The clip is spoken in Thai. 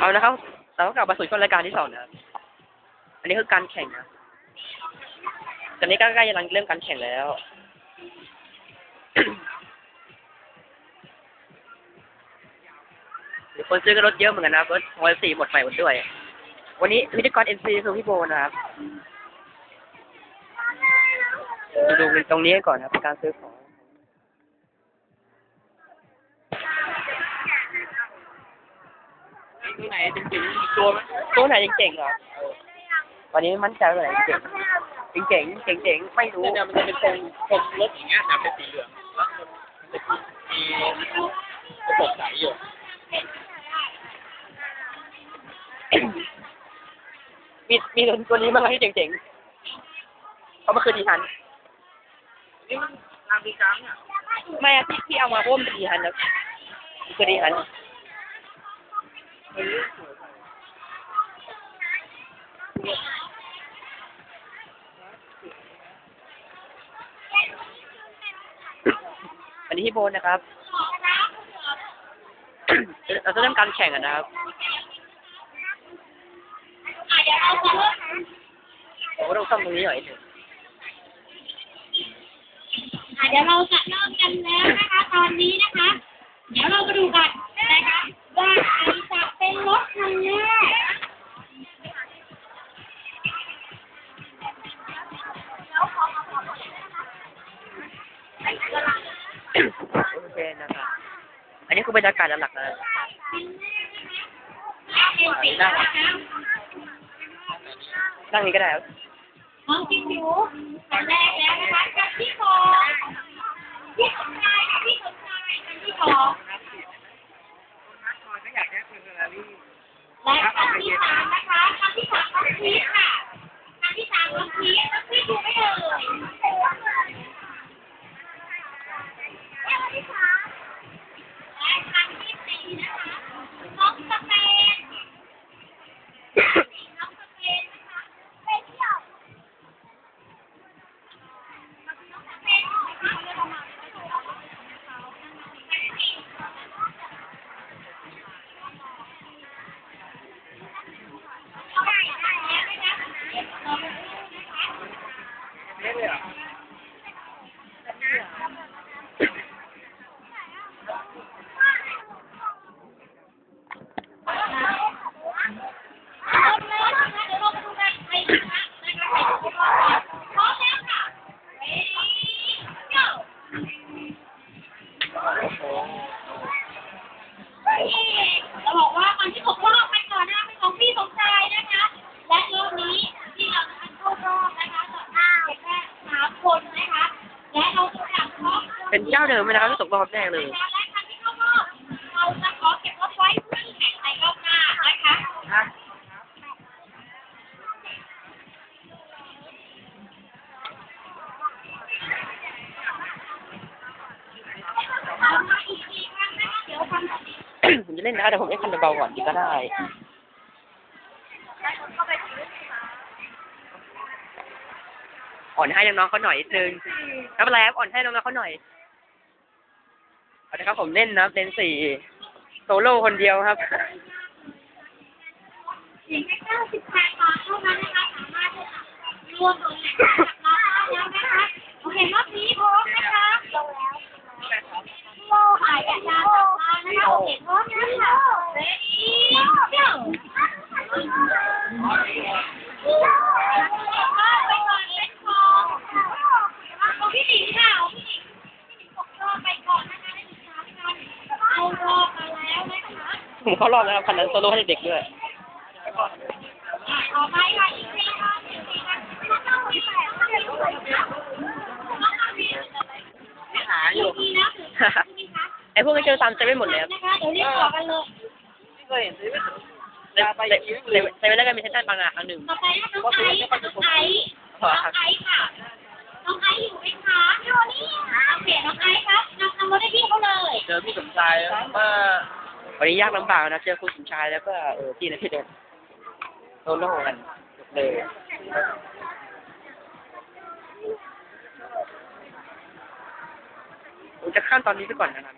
เอานะครับเราก็กลับมาสู่ช่วงรายการที่สองนะครับอันนี้คือการแข่งนะตอนนี้ก็ใกล้จะเริ่มการแข่งแล้ว คนซื้อก็รถเยอะเหมือนกันนะครับรถวอลสี่หมดใหม่หมดด้วย วันนี้พิธีกรเอ็นซีคือพี่โบนะครับดูตรงนี้ก่อนนะครับเป็นการซื้อของ ตัวไหนจริงๆตัวไหมตัวไหนเก่งๆเหรอวันนี้มั่นใจว่าตัวไหนเก่งเก่งๆเก่งๆไม่รู้เนี่ยมันจะเป็นทรงทรงรถอย่างเงี้ยแต่เป็นสีเหลืองแล้วมันจะมีกระจกใสอยู่มีมีตัวนี้มั้งที่เจ๋งๆเขาะมันคือดีฮันนี่มันทางดีจังเนี่ยไม่อะที่ที่เอามาเพราะวามันเป็นดีฮันนะมันคือดีฮัน วันนี้พี่โบนนะครับ เราจะเริ่มการแข่งกันนะครับผมก็ต้องซ่อมตรงนี้หน่อยหนึ่งอะเดี๋ยวเราจะเริ่มกันแล้วนะคะ ตอนนี้นะคะ เดี๋ยวเรามาดูกันนะคะว่า เป็นรถคันแรกโอเคนะครับอันนี้คือบรรยากาศหลักๆนะเป็นสีนะคะนั่งนี้ก็ได้ครับน้องจิ๋วคันแร และคำที่สามนะคะคำที่สามน้องพีชค่ะคำที่สามน้องพีคน้องพีชดูไม่เอ่ย เราบอกว่าคนที่ตกรอบไปก่อนหน้าเป็นของพี่สมชายนะคะ และรอบนี้ที่เราจะเข้ารอบนะคะต่อหน้าแค่สามคนนะคะ และเราจะจับรอบ เป็นเจ้าเดิมไหมนะครับที่ตกรอบแรกเลยและคัน ผมจะเล่นนะแต่ผมเล่นคันเบาก่อนดีก็ได้อ่อนให้น้องๆเขาหน่อยนิดนึงไม่เป็นไรครับอ่อนให้น้องๆเขาหน่อยเอาละครับผมเล่นนะเล่นสี่โซโล่คนเดียวครับเพียงแค่98บาทเท่านั้นนะคะสามารถที่วมลงแหล่งกับน้องได้แล้วนะคะโอเครอบนี้พร้อมนะคะลงแล้วโลหายจากยาจับมานะคะโอเคพร้อมนะคะเรดี้เก้าไปก่อนเล่นทองเอาพี่หนิงค่ะเอาพี่หนิงพี่หนิงตกรอบไปก่อนนะคะได้ถึงสามคันเอารอบมาแล้วนะคะ ผมเข้ารอบนะครับคันนั้นโซโล่ให้เด็กๆด้วยต่อไปค่ะอีกทีค่ะอีกทีค่ะต้องมีแปดต้องมีแปดค่ะต้องมีหาอยู่ทีนะถึงใช่ไหมคะไอ้พวกนี้เจอตามเซเว่นหมดเลยครับนะคะเดี๋ยวรีบต่อกันเลยไม่เคยเห็นซื้อเซเว่นเซเว่นแล้วก็มีเซนต์บางนาครั้งหนึ่งต่อไปนะน้องไอซ์ค่ะน้องไอซ์น้องไอซ์ค่ะน้องไอซ์อยู่ไหมคะอยู่นี่ค่ะโอเคน้องไอซ์ครับนำนำรถให้พี่เขาเลย เจอพี่สมชายว่า วันนี้ยากลำบากนะเจอคุณสมชายแล้วก็เออพี่นะพี่เดินโซโล่กันเลยผมจะข้ามตอนนี้ไปก่อนนะครับ